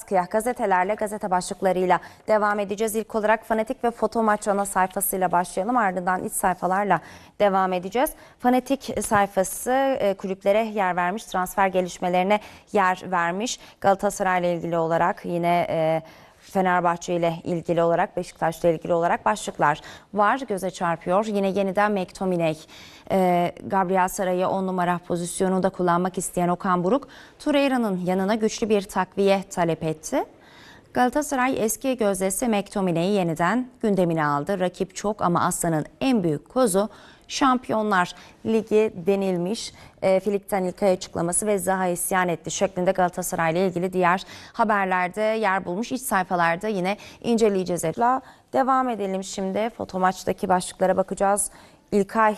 baskıya gazetelerle gazete başlıklarıyla devam edeceğiz. İlk olarak Fanatik ve Foto Maç ana sayfasıyla başlayalım. Ardından iç sayfalarla devam edeceğiz. Fanatik sayfası e, kulüplere yer vermiş, transfer gelişmelerine yer vermiş. Galatasaray ile ilgili olarak yine e, Fenerbahçe ile ilgili olarak, Beşiktaş ile ilgili olarak başlıklar var. Göze çarpıyor. Yine yeniden McTominay, e, Gabriel Saray'ı 10 numara pozisyonunda kullanmak isteyen Okan Buruk, Torreira'nın yanına güçlü bir takviye talep etti. Galatasaray eski gözdesi McTominay'i yeniden gündemine aldı. Rakip çok ama Aslan'ın en büyük kozu Şampiyonlar Ligi denilmiş. E, Filip'ten İlkay açıklaması ve Zaha isyan etti şeklinde Galatasaray ile ilgili diğer haberlerde yer bulmuş. İç sayfalarda yine inceleyeceğiz. Devam edelim şimdi. Fotomaçtaki başlıklara bakacağız. İlkay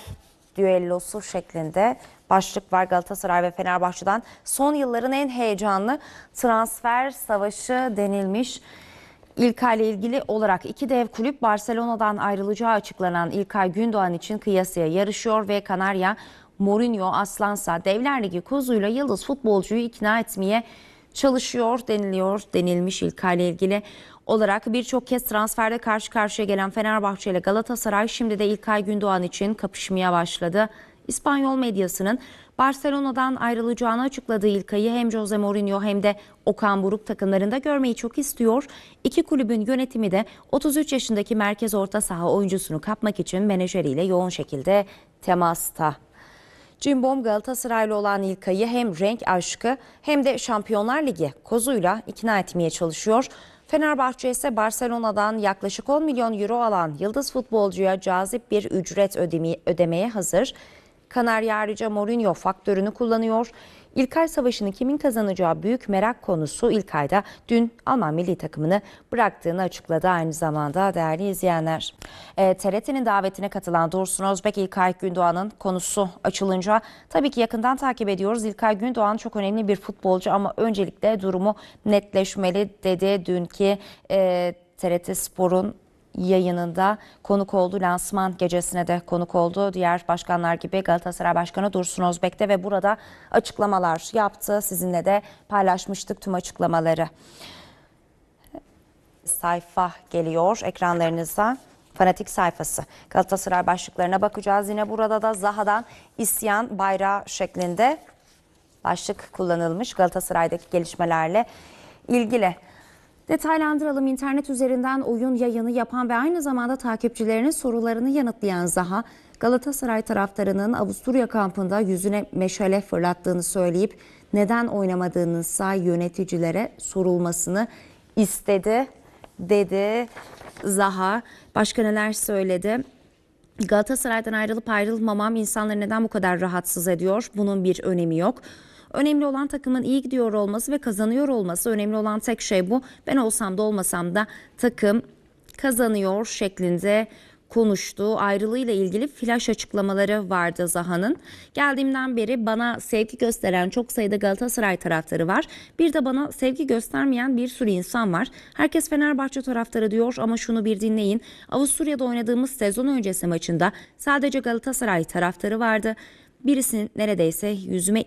düellosu şeklinde başlık var Galatasaray ve Fenerbahçe'den. Son yılların en heyecanlı transfer savaşı denilmiş. İlkay ile ilgili olarak iki dev kulüp Barcelona'dan ayrılacağı açıklanan İlkay Gündoğan için kıyasıya yarışıyor ve Kanarya Mourinho Aslansa Devler Ligi kozuyla yıldız futbolcuyu ikna etmeye çalışıyor deniliyor denilmiş İlkay ile ilgili olarak birçok kez transferde karşı karşıya gelen Fenerbahçe ile Galatasaray şimdi de İlkay Gündoğan için kapışmaya başladı. İspanyol medyasının Barcelona'dan ayrılacağını açıkladığı İlkay'ı hem Jose Mourinho hem de Okan Buruk takımlarında görmeyi çok istiyor. İki kulübün yönetimi de 33 yaşındaki merkez orta saha oyuncusunu kapmak için menajeriyle yoğun şekilde temasta. Cimbom Galatasaraylı olan İlkay'ı hem renk aşkı hem de Şampiyonlar Ligi kozuyla ikna etmeye çalışıyor. Fenerbahçe ise Barcelona'dan yaklaşık 10 milyon euro alan yıldız futbolcuya cazip bir ücret ödeme- ödemeye hazır. Kanarya ayrıca Mourinho faktörünü kullanıyor. İlkay Savaşı'nı kimin kazanacağı büyük merak konusu İlkay'da dün Alman milli takımını bıraktığını açıkladı aynı zamanda değerli izleyenler. E, TRT'nin davetine katılan Dursun Özbek İlkay Gündoğan'ın konusu açılınca tabii ki yakından takip ediyoruz. İlkay Gündoğan çok önemli bir futbolcu ama öncelikle durumu netleşmeli dedi dünkü e, TRT Spor'un yayınında konuk oldu. Lansman gecesine de konuk oldu. Diğer başkanlar gibi Galatasaray Başkanı Dursun Özbek de ve burada açıklamalar yaptı. Sizinle de paylaşmıştık tüm açıklamaları. Sayfa geliyor ekranlarınıza. Fanatik sayfası. Galatasaray başlıklarına bakacağız. Yine burada da Zaha'dan isyan bayrağı şeklinde başlık kullanılmış Galatasaray'daki gelişmelerle ilgili. Detaylandıralım internet üzerinden oyun yayını yapan ve aynı zamanda takipçilerinin sorularını yanıtlayan Zaha, Galatasaray taraftarının Avusturya kampında yüzüne meşale fırlattığını söyleyip neden oynamadığınızsa yöneticilere sorulmasını istedi dedi Zaha. Başka neler söyledi? Galatasaray'dan ayrılıp ayrılmamam insanları neden bu kadar rahatsız ediyor? Bunun bir önemi yok. Önemli olan takımın iyi gidiyor olması ve kazanıyor olması. Önemli olan tek şey bu. Ben olsam da olmasam da takım kazanıyor şeklinde konuştu. Ayrılığıyla ilgili flash açıklamaları vardı Zaha'nın. Geldiğimden beri bana sevgi gösteren çok sayıda Galatasaray taraftarı var. Bir de bana sevgi göstermeyen bir sürü insan var. Herkes Fenerbahçe taraftarı diyor ama şunu bir dinleyin. Avusturya'da oynadığımız sezon öncesi maçında sadece Galatasaray taraftarı vardı. Birisinin neredeyse yüzüme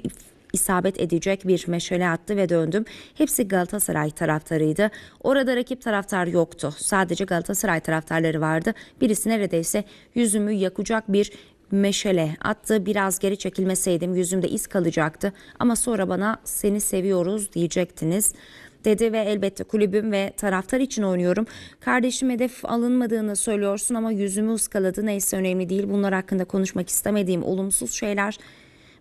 isabet edecek bir meşale attı ve döndüm. Hepsi Galatasaray taraftarıydı. Orada rakip taraftar yoktu. Sadece Galatasaray taraftarları vardı. Birisi neredeyse yüzümü yakacak bir meşale attı. Biraz geri çekilmeseydim yüzümde iz kalacaktı. Ama sonra bana seni seviyoruz diyecektiniz dedi ve elbette kulübüm ve taraftar için oynuyorum. Kardeşim hedef alınmadığını söylüyorsun ama yüzümü ıskaladı. Neyse önemli değil. Bunlar hakkında konuşmak istemediğim olumsuz şeyler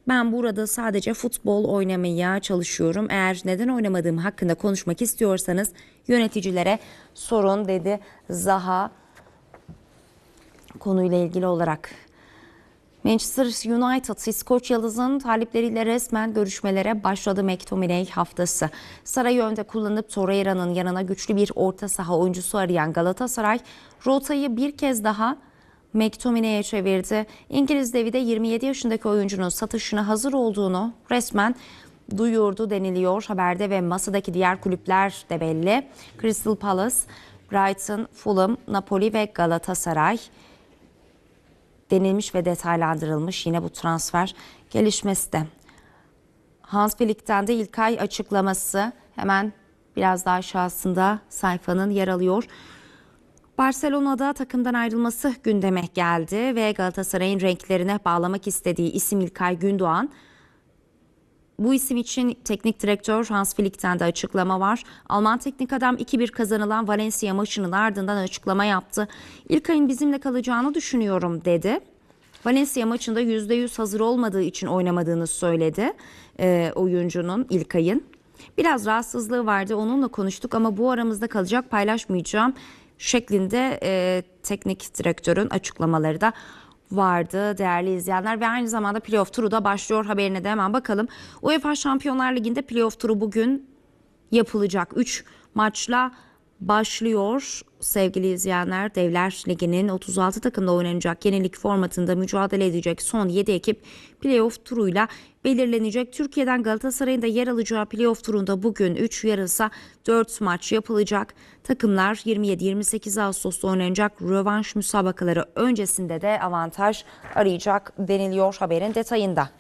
ben burada sadece futbol oynamaya çalışıyorum. Eğer neden oynamadığım hakkında konuşmak istiyorsanız yöneticilere sorun dedi Zaha konuyla ilgili olarak. Manchester United İskoç Yıldız'ın talipleriyle resmen görüşmelere başladı McTominay haftası. Sarayı önde kullanıp Torreira'nın yanına güçlü bir orta saha oyuncusu arayan Galatasaray rotayı bir kez daha McTominay'e çevirdi. İngiliz devi de 27 yaşındaki oyuncunun satışına hazır olduğunu resmen duyurdu deniliyor haberde ve masadaki diğer kulüpler de belli. Crystal Palace, Brighton, Fulham, Napoli ve Galatasaray denilmiş ve detaylandırılmış yine bu transfer gelişmesi de. Hans Flick'ten de İlkay açıklaması hemen biraz daha aşağısında sayfanın yer alıyor. Barcelona'da takımdan ayrılması gündeme geldi ve Galatasaray'ın renklerine bağlamak istediği isim İlkay Gündoğan. Bu isim için teknik direktör Hans Flick'ten de açıklama var. Alman teknik adam 2-1 kazanılan Valencia maçının ardından açıklama yaptı. İlkay'ın bizimle kalacağını düşünüyorum dedi. Valencia maçında %100 hazır olmadığı için oynamadığını söyledi e, oyuncunun İlkay'ın. Biraz rahatsızlığı vardı onunla konuştuk ama bu aramızda kalacak paylaşmayacağım şeklinde e, teknik direktörün açıklamaları da vardı değerli izleyenler ve aynı zamanda playoff turu da başlıyor haberine de hemen bakalım. UEFA Şampiyonlar Ligi'nde playoff turu bugün yapılacak. 3 maçla başlıyor sevgili izleyenler. Devler Ligi'nin 36 takımda oynanacak yenilik formatında mücadele edecek son 7 ekip playoff turuyla belirlenecek. Türkiye'den Galatasaray'ın da yer alacağı playoff turunda bugün 3 yarılsa 4 maç yapılacak. Takımlar 27-28 Ağustos'ta oynanacak rövanş müsabakaları öncesinde de avantaj arayacak deniliyor haberin detayında.